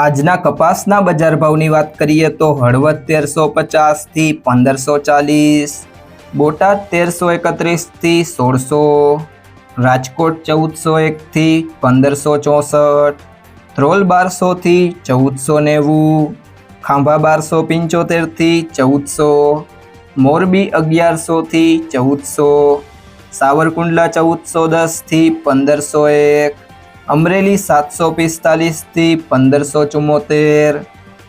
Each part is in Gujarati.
આજના કપાસના બજાર ભાવની વાત કરીએ તો હળવદ તેરસો પચાસથી પંદરસો ચાલીસ, બોટાદ તેરસો એકત્રીસથી સોળસો, રાજકોટ ચૌદસો એકથી પંદરસો ચોસઠ, ધ્રોલ બારસોથી ચૌદસો નેવું, ખાંભા બારસો પંચોતેરથી ચૌદસો, મોરબી અગિયારસોથી ચૌદસો, સાવરકુંડલા ચૌદસો દસથી પંદરસો એક અમરેલી સાતસો પિસ્તાલીસથી પંદરસો ચુમ્મોતેર,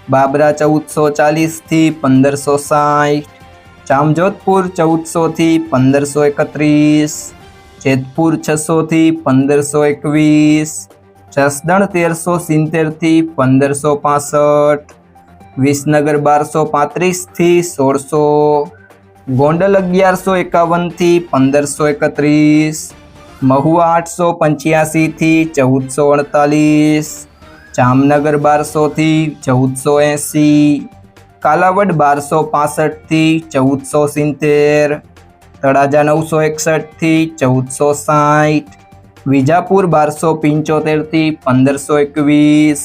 બાબરા ચૌદસો ચાલીસથી પંદરસો સાઠ, જામજોધપુર ચૌદસોથી પંદરસો એકત્રીસ, જેતપુર છસોથી પંદરસો એકવીસ, જસદણ તેરસો સિત્તેરથી પંદરસો પાસઠ, વિસનગર બારસો પાંત્રીસથી સોળસો, ગોંડલ અગિયારસો એકાવનથી પંદરસો એકત્રીસ મહુવા આઠસો પંચ્યાસીથી ચૌદસો અડતાલીસ, જામનગર બારસોથી ચૌદસો એંસી, કાલાવડ બારસો પાસઠથી ચૌદસો સિત્તેર, તળાજા નવસો એકસઠથી ચૌદસો સાઠ, વિજાપુર બારસો પંચોતેરથી પંદરસો એકવીસ.